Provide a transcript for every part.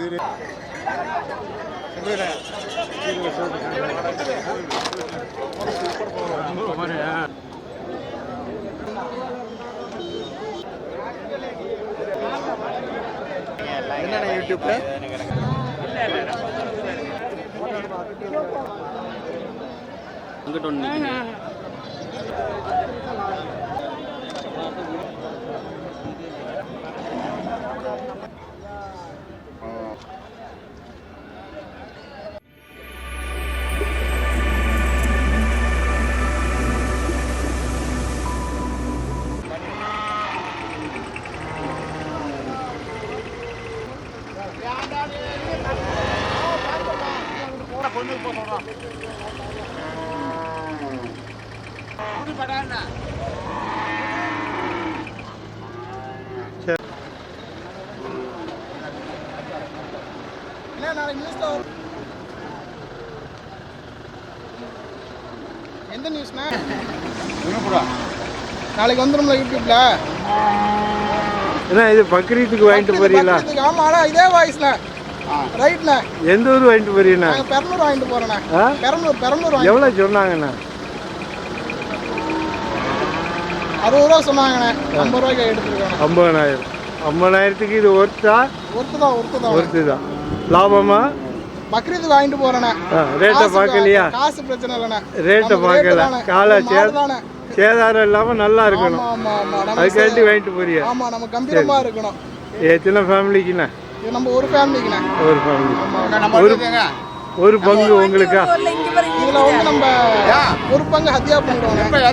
இவரு என்னண்ணா யூடியூப்ல அங்கிட்ட ஒன்று எந்த நியூஸ்ண்ணா நாளைக்கு வந்துரும்ல யூடியூப்ல என்ன இது பக்ரீத்துக்கு வாங்கிட்டு போறீங்களா? ஆமாண்ணா இதே வாய்ஸ்ண்ணா ரைட்ண்ணா எந்த ஊர் வாங்கிட்டு போறீங்கண்ணா நாங்கள் பெரம்பலூர் வாங்கிட்டு போகிறோண்ணா ஆ? பெரம்பலூர் பெரம்பலூர் எவ்வளோ சொன்னாங்கண்ணா? அறுபது ரூபா சொன்னாங்கண்ணே. ஐம்பது ரூபாய்க்கு எடுத்துருக்கோண்ணே ஐம்பதனாயிரம். ஐம்பதாயிரத்துக்கு இது ஒர்த்தா? ஒருத்து தான் ஒருத்து தான் ஒர்த்து தான் லாபமா? பக்ரீத்துக்கு வாங்கிட்டு போகிறேண்ணே ஆ, ரேட்டை பார்க்கலையா? காசு பிரச்சனை இல்லைண்ணே. ரேட்டை பார்க்கல. காலை. சேதாரம் இல்லாமல் நல்லா இருக்கணும். ஆமா ஆமா ஆமா. நம்ம அதுக்காண்டி வாங்கிட்டு போறியா? ஆமா நம்ம கம்பீரமா இருக்கணும். எத்தனை ஃபேமிலிக்குண்ணா நம்ம ஒரு ஃபேமிலிக்குண்ணே ஒரு ஃபேமிலி ஒரு ஒரு பங்கு உங்களுக்கா? இதுல வந்து நம்ம ஒரு பங்கு ஹத்தியா பண்ணிடுவோம் யார்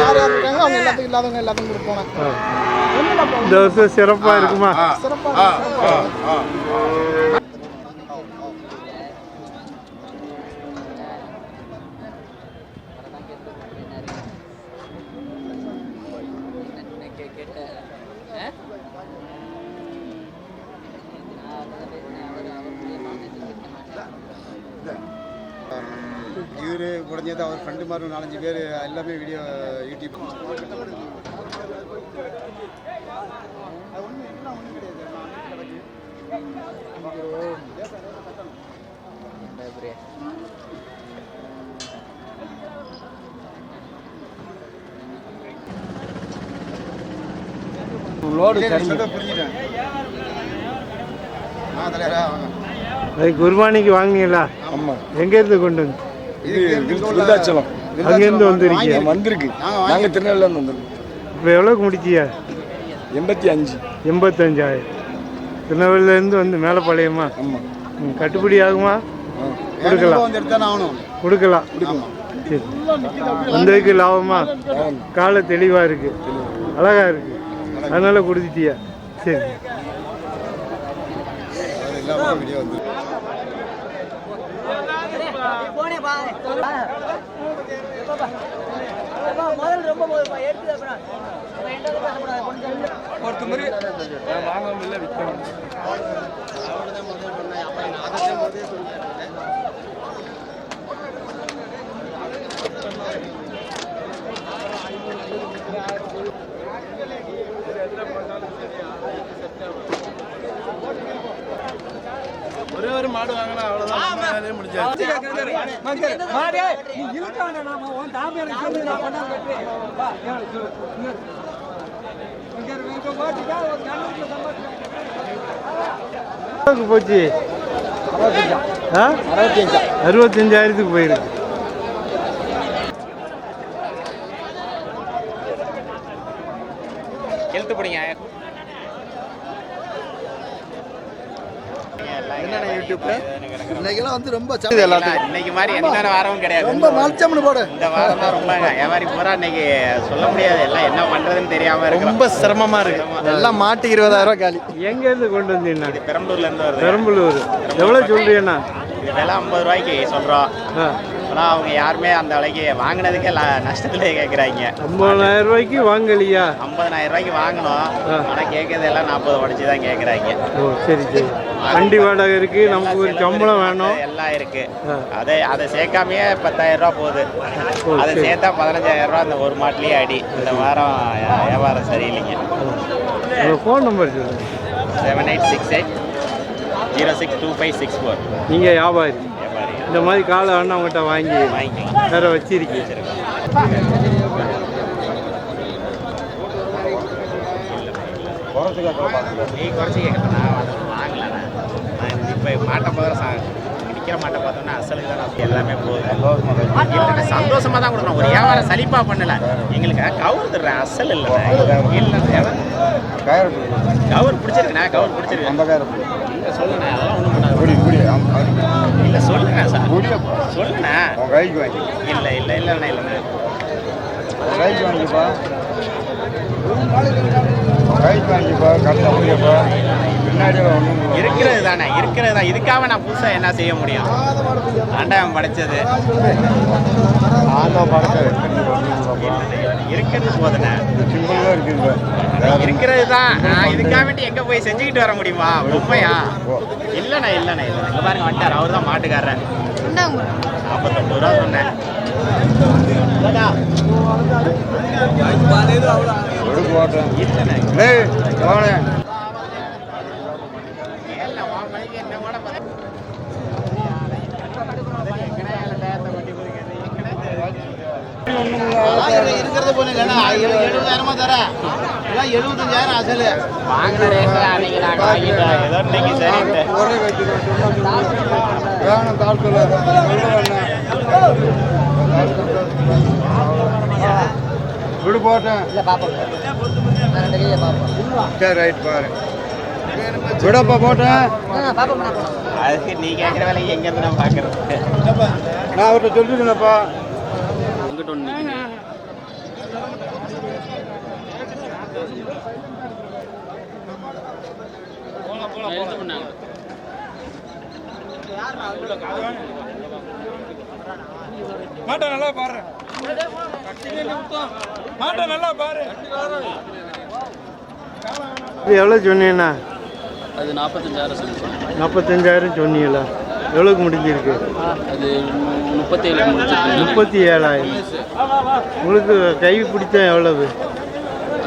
யார் இருக்காங்க? அவங்க எல்லாத்துக்கும் இல்லாதவங்க எல்லாத்துக்கும் கொடுப்போம். ஆ. இந்த வருஷம் சிறப்பாக இருக்குமா? சிறப்பா இவரு குறைஞ்சது அவர் ஃப்ரெண்டு மாதிரி நாலஞ்சு பேர் எல்லாமே வீடியோ யூடியூப். புரிஞ்சுட்டேன் குர்பானிக்கு வாங்கினீங்களா? ஆமாம் எங்கேருந்து கொண்டு வந்து? இது விருத்தாச்சலம் அங்கேருந்து வந்திருக்கீங்க. வந்திருக்கு. நாங்க திருநெல்வேலியில இருந்து வந்திருக்கோம். இப்போ எவ்வளோக்கு முடிச்சியா எண்பத்தி அஞ்சு. எண்பத்தஞ்சாயிரம். திருநெல்வேலியிலேருந்து வந்து மேலப்பாளையமா? ஆமா. ம், கட்டுப்படி ஆகுமா? கொடுக்கலாம். வந்து எடுத்தானே ஆகணும். கொடுக்கலாம். சரி. வந்ததுக்கு லாபமா? காலை தெளிவாக இருக்கு. அழகா இருக்கு. அதனால கொடுத்துட்டியா? சரி. ஒரே ஒரு மாடு வாங்கினா அவ்வளவுதான். வந்து எவ்வளோக்கு போச்சு? அறுபத்தஞ்சாயிரத்துக்கு போயிருக்கு எழுத்து பிடிங்க என்னண்ணே யூடியூப்ல. இன்னைக்கெல்லாம் வந்து ரொம்ப இன்னைக்கு மாதிரி எந்த வாரமும் கிடையாது. ரொம்ப மலிச்சம்னு போடு. இந்த வாரம் தான் ரொம்ப வியாபாரி பூரா இன்னைக்கு சொல்ல முடியாது. எல்லாம் என்ன பண்றதுன்னு தெரியாம இருக்கிறோம். ரொம்ப சிரமமா இருக்கு. எல்லாம் மாட்டு இருபதாயிரம் ரூபாய் காலி. எங்கேருந்து கொண்டு வந்தீங்கண்ணா? இது பெரம்பலூர்ல இருந்து வருது. பெரம்பலூர். எவ்வளோ சொல்றீங்கண்ணா? இது விலை ஐம்பது ரூபாய்க்கு சொல்றோம். ஆ. ஆனா அவங்க யாருமே அந்த விலைக்கு வாங்கினதுக்கே நஷ்டத்திலே கேட்குறாங்க ஐம்பதாயிரம் ரூபாய்க்கு வாங்கலையா? ஐம்பதனாயிரம் ரூபாய்க்கு வாங்கணும். ஆனா கேட்கறது எல்லாம் நாற்பது உடச்சி தான் கேட்குறாங்க ஓ சரி சரி. வண்டி வாடகை இருக்கு நமக்கு ஒரு சம்பளம் வேணும். எல்லாம் இருக்கு. அதை அதை சேர்க்காமயே பத்தாயிரம் ரூபா போகுது. அதை சரி. சேர்த்தா பதினஞ்சாயிரம் ரூபா இந்த ஒரு மாட்டிலேயே அடி. இந்த வாரம் வியா- வியாபாரம் சரியில்லைங்க. உங்கள் ஃபோன் நம்பர் சொல்லுங்கள் seven eight six eight zero six two five six four நீங்கள் வியாபாரி. இந்த மாதிரி காலை வேணா உங்கள்கிட்ட வாங்கி வாங்கிக்கலாம் வேற வச்சிருக்கீங்க. நீ குறைச்சி கேட்கணும் நான் வந்து வாங்கலண்ணா நான் இப்போ மாட்டை பார்க்குற சா நிற்கிற மாட்டை பார்த்தோன்னா அசலுக்கு தான் நான் எல்லாமே போகுது. சந்தோஷமாக தான் கொடுக்குறோம் ஒரு வியாபாரம் சலிப்பாக பண்ணல. எங்களுக்கு கவுர் தர்றேன். அசல் இல்லைண்ணா இல்லை கவர் பிடிச்சிருக்குண்ணா கவர் பிடிச்சிருக்கு. இல்லை சொல்லுண்ணா. அதெல்லாம் ஒன்றும் பண்ணாது. இல்லை சொல்லுண்ணா சார். சொல்லுண்ணா. கைக்கு வாங்கி. இல்லை இல்லை இல்லைண்ணா இல்லைண்ணா கைக்கு வாங்கிப்பா. வாங்கிப்பா கட்ட முடியப்பா பின்னாடி இருக்கிறது? தானே இருக்கிறது தான் இதுக்காக நான் புதுசாக என்ன செய்ய முடியும்? ஆண்டவன் படைச்சது. ஆண்டா படத்தை இருக்கிறது போதுண்ணே சிம்பிள் தான் இருக்குது இருக்கிறது தான் நான் இதுக்காக வேண்டி எங்கே போய் செஞ்சுக்கிட்டு வர முடியுமா? பொம்மையா? இல்லைண்ணா இல்லைண்ணா இல்லை இங்கே பாருங்க வந்துட்டார் அவர் தான் மாட்டுக்காரர் நாற்பத்தொம்பது ரூபா சொன்னேன். இருக்கிறது பொண்ணுங்க எழுபதாயிரமா தர எழுபத்தஞ்சாயிரம் அசலு வாங்கின ரேட்டு அன்னைக்கு நாங்கள் வாங்கிட்டோம் ஏதோ இன்னைக்கு வேணும் விடு போட்டேன் சரி ரைட் பாரு. விடப்பா போட்டேன். அதுக்கு நீ கேட்குற வேலைக்கு எங்கேருந்து நான் பார்க்குறது? நான் அவர்கிட்ட சொல்லிருந்தேன்ப்பா மாட்டை நல்லா பாரு இது எவ்வளோ சொன்னீங்கண்ணா? அது நாற்பத்தஞ்சாயிரம் நாற்பத்தஞ்சாயிரம் சொன்னீங்களா எவ்வளோக்கு முடிஞ்சிருக்கு? அது மு- முப்பத்தேழு முடிச்சிருக்கு முப்பத்தி ஏழாயிரம் உங்களுக்கு கை பிடிச்சா எவ்வளவு?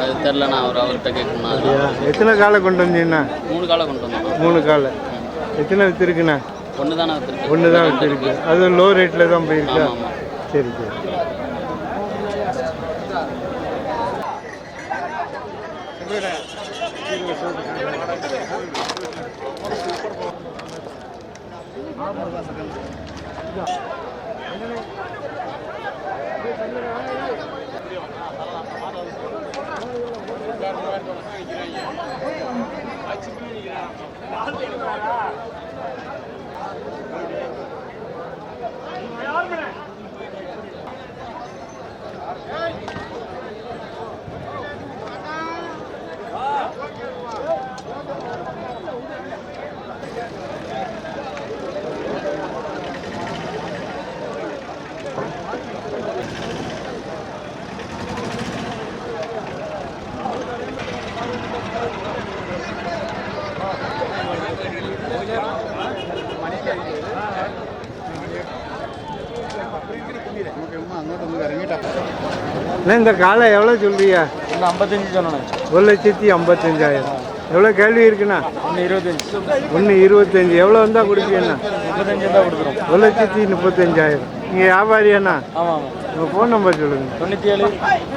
அது தெரில நான் அவர் அவர்கிட்ட கேட்கணும் அப்படியா? எத்தனை காலை கொண்டு வந்தீங்கண்ணா? மூணு காலை கொண்டு வந்தோம். மூணு காலை. எத்தனை விற்றுருக்குண்ணா ஒன்று தானே வச்சிருக்கு ஒன்று தான் விற்றுருக்கு அது லோ ரேட்டில் தான் போயிருக்கா? சரி சரி. ஆச்சு இல்லை இந்த காலை எவ்வளோ சொல்றியா இந்த ஐம்பத்தஞ்சு சொன்னேன். ஒரு லட்சத்தி ஐம்பத்தஞ்சாயிரம். எவ்வளோ கேள்வி இருக்குண்ணா? ஒன்று இருபத்தஞ்சு. ஒன்று இருபத்தஞ்சு. எவ்வளோ இருந்தால் கொடுப்பீங்கண்ணா? முப்பத்தஞ்சு தான் கொடுக்குறோம். ஒரு லட்சத்தி முப்பத்தஞ்சாயிரம். நீங்கள் வியாபாரியாண்ணா ஆமாம் உங்கள் ஃபோன் நம்பர் சொல்லுங்கள் தொண்ணூற்றி ஏழு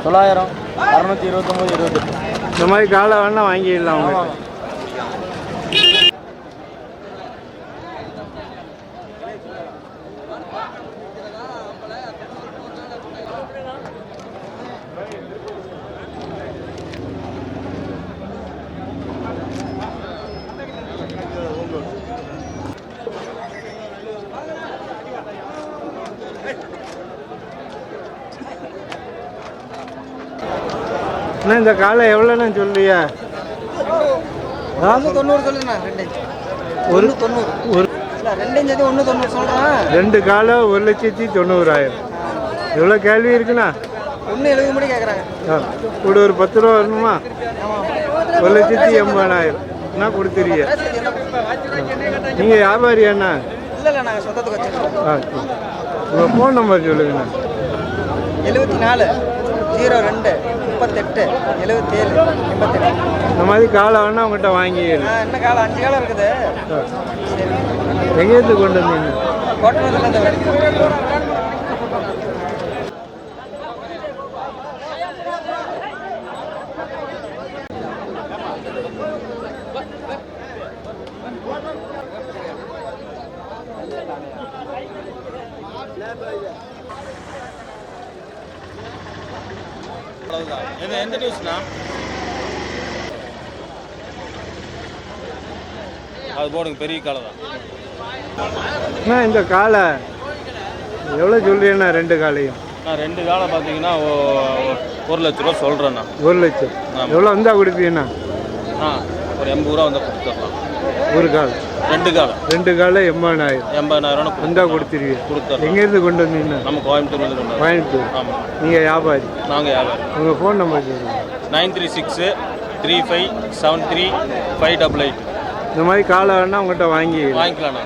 தொள்ளாயிரம் அறநூற்றி இருபத்தொம்போது இருபத்தெட்டு. இந்த மாதிரி காலை வேணால் வாங்கிடலாம் அவங்க அண்ணா இந்த காலை எவ்வளோண்ணா சொல்றியா ஆ? ஒன்று தொண்ணூறு சொல்லுண்ணா ரெண்டு ஒரு தொண்ணூறு. ஒரு ரெண்டு ஒன்று தொண்ணூறு சொல்கிறேன் ரெண்டு காலை ஒரு லட்சத்தி தொண்ணூறாயிரம். எவ்வளோ கேள்வி இருக்குண்ணா. ஒன்று எழுபது மணி கேட்குறாங்க கூட ஒரு பத்து ரூபா வரணுமா ஒரு லட்சத்தி எண்பதாயிரம். என்ன கொடுத்துருங்க நீங்கள் வியாபாரியாண்ணா ஆ உங்கள் ஃபோன் நம்பர் சொல்லுங்கண்ணா. எழுபத்தி நாலு ஜீரோ ரெண்டு முப்பத்தெட்டு எழுபத்தேழு எண்பத்தெட்டு. இந்த மாதிரி காலை வேணா உங்கள்கிட்ட ஆ இன்னும் காலம் அஞ்சு காலம் இருக்குது. எங்கேருந்து கொண்டு வந்தீங்க? கோட்டணத்துலேருந்து வருது இது எந்த நியூஸ்ண்ணா அது போடுங்க பெரிய காலை தான். இந்த காலை எவ்வளோ சொல்றீங்கண்ணா ரெண்டு காலையும் நான் ரெண்டு காலை பார்த்தீங்கன்னா ஒரு லட்ச ரூபா சொல்கிறேண்ணா ஒரு லட்சம். எவ்வளோ வந்தா கொடுப்பீங்கண்ணா? ஆ ஒரு எண்பது ரூபா வந்தால் கொடுத்துடலாம் ஒரு கால் ரெண்டு காலை ரெண்டு காலை எண்பதாயிரம். எண்பதாயிரம் வந்தா கொடுத்துருவீங்க. கொடுத்துடலாம். எங்கேருந்து கொண்டு வந்தீங்கண்ணா நம்ம கோயம்புத்தூர்லேருந்து கொண்டு. கோயம்புத்தூர். ஆமாம் நீங்கள் வியாபாரி? நாங்கள் வியாபாரம் உங்கள் ஃபோன் நம்பர் சொல்லுங்கள் nine three six three five seven three five double eight. இந்த மாதிரி காலை வேணா உங்கள்கிட்ட வாங்கி வாங்கிக்கலாம்ண்ணா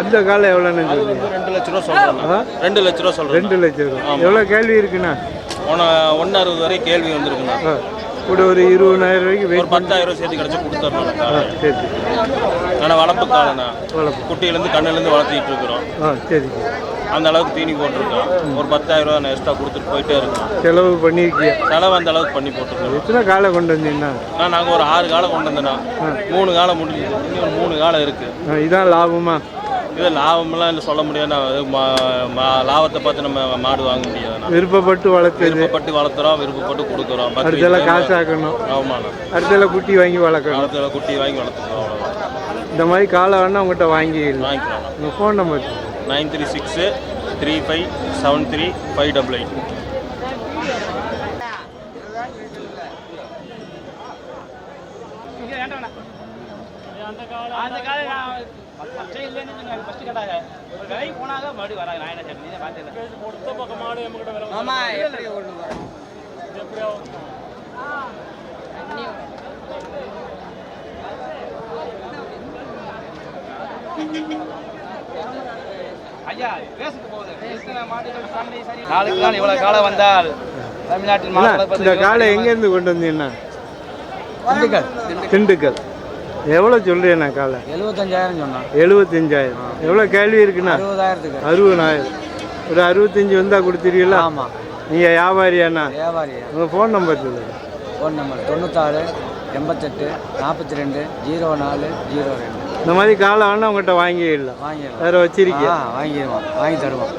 அந்த காலை எவ்வளோன்னு ரெண்டு லட்ச ரூபா சொல்கிறேண்ணா ரெண்டு லட்ச ரூபா சொல்கிறேன் ரெண்டு லட்சம் ரூபா. எவ்வளோ கேள்வி இருக்குண்ணா? ஒன்று ஒன்று அறுபது வரை கேள்வி வந்திருக்குண்ணா கூட ஒரு இருபதாயிரம் ரூபாய்க்கு ஒரு பத்தாயிரம் ரூபா சேர்த்து கிடச்சி கொடுத்துட்றோம் காலை சரி. ஆனால் வளர்ப்பு காலைண்ணா வளர்ப்பு. குட்டியிலேருந்து கண்ணுலேருந்து வளர்த்திட்டு இருக்கிறோம். ஆ சரி அந்த அளவுக்கு தீனி போட்டிருக்கோம். ஒரு பத்தாயிரம் ரூபா நான் எக்ஸ்ட்ரா கொடுத்துட்டு போயிட்டே இருக்கோம். செலவு பண்ணியிருக்கீங்க செலவு அந்த அளவுக்கு பண்ணி போட்டிருக்கோம். எத்தனை காலை கொண்டு வந்தீங்கன்னா? நான் நாங்கள் ஒரு ஆறு காலம் கொண்டு வந்தேண்ணா மூணு காலம் முடிஞ்சுது. இன்னும் மூணு காலம் இருக்குது ஆ, இதான் லாபமா? இது லாபம்லாம் இல்லை சொல்ல முடியாது. நான் இது மா- மா- லாபத்தை பார்த்து நம்ம மாடு வாங்க முடியாதுண்ணா விருப்பப்பட்டு வளர்த்தது விருப்பப்பட்டு வளர்த்துறோம் விருப்பப்பட்டு கொடுக்குறோம். அடுத்தெல்லாம் காசாக்கணும். ஆமாண்ணா அடுத்தெல்லாம் குட்டி வாங்கி வளர்க்கணும். காலத்தில் குட்டி வாங்கி அவ்வளோதான் இந்த மாதிரி காலை வேணா உங்கள்கிட்ட வாங்கிக்கலாம். வாங்கிக்கலாம் உங்கள் phone number nine three six three five seven three five double eight. அந்த காலை நான் ஃபஸ்ட்டே சொன்னாங்க ஃபஸ்ட்டு கேட்டாங்க ஒரு கடைக்கு போனாங்க மறுபடியும் வராங்க. நான் என்ன சட்னி தான் பார்த்தேன் ஆமா எப்படி ஒன்று வரும் ஐயா பேசுக்கு போகுது எத்தனை மாடுகள் சண்டை சரி நாளுக்கு தான் இவ்வளோ காலம் வந்தால் தமிழ்நாட்டில் இந்த காலை எங்கேருந்து கொண்டு வந்தீங்கன்னா திண்டுக்கல். திண்டுக்கல். எவ்வளோ சொல்கிறேண்ணா காலை? எழுபத்தஞ்சாயிரம் சொன்னான் எழுபத்தஞ்சாயிரம். எவ்வளோ கேள்வி இருக்குண்ணா? அறுபதாயிரத்துக்கு. அறுபதாயிரம். ஒரு அறுபத்தஞ்சு வந்தால் கொடுத்துருவீங்களா? ஆமாம் நீங்கள் வியாபாரியாண்ணா? வியாபாரியா? உங்கள் ஃபோன் நம்பர் சொல்லுங்கள் ஃபோன் நம்பர் தொண்ணூத்தாறு எண்பத்தெட்டு நாற்பத்தி ரெண்டு ஜீரோ நாலு ஜீரோ ரெண்டு. இந்த மாதிரி காலை வேணா உங்கள்கிட்ட வாங்கிடலாம். வாங்கிடலாம். வேறு வச்சிருக்கேன் வாங்கிடுவோம். வாங்கி தருவோம்.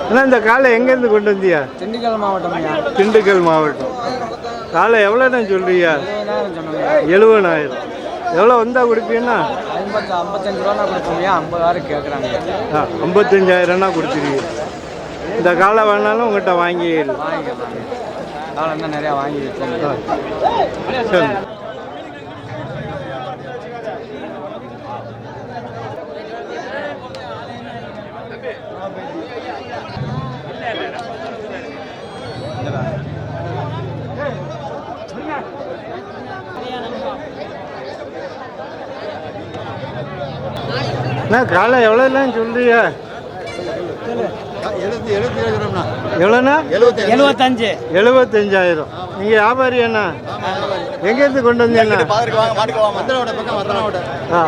அண்ணா இந்த காலை எங்கேருந்து கொண்டு வந்தியா திண்டுக்கல் மாவட்டம் திண்டுக்கல் மாவட்டம். காலை எவ்வளோண்ணா சொல்றியா இருபதாயிரம் சொன்னோம்யா எழுபதாயிரம். எவ்வளோ வந்தால் கொடுப்பீங்கன்னா ஐம்பத்து ஐம்பத்தஞ்சு ரூபா கொடுப்போம்யா ஐம்பதாயிரம் கேட்குறாங்க ஆ ஐம்பத்தஞ்சாயிரம்னா கொடுத்துருவீங்க. இந்த காலை வேணாலும் உங்கள்கிட்ட வாங்கிடலாம் வாங்கிக்கலாம் காலம் தான் நிறையா வாங்கி வச்சோம் சரி அண்ணா காலை எவ்வளோலாம் சொல்றியா? எவ்வளோண்ணா? எழுபத்தி எழுபத்தஞ்சு எழுபத்தஞ்சாயிரம் நீங்கள் வியாபாரி அண்ணா எங்கேருந்து கொண்டு மந்தனோட ஆ.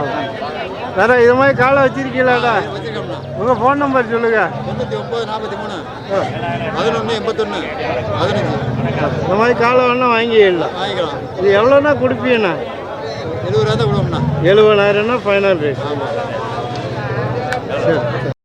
வேற இது மாதிரி காலை வச்சிருக்கீங்களாடா? உங்கள் ஃபோன் நம்பர் சொல்லுங்க. தொண்ணூற்றி ஒம்பது நாற்பத்தி மூணு. பதினொன்று எண்பத்தொன்று பதினஞ்சு. இந்த மாதிரி காலை வேணா வாங்கிடலாம். வாங்கிக்கலாம். இது எவ்வளோண்ணா கொடுப்பீங்கண்ணா? எழுபது ரூபா தான் விடுவோம்ண்ணா எழுபதாயிரம்னா ஃபைனல் ரேட் சரி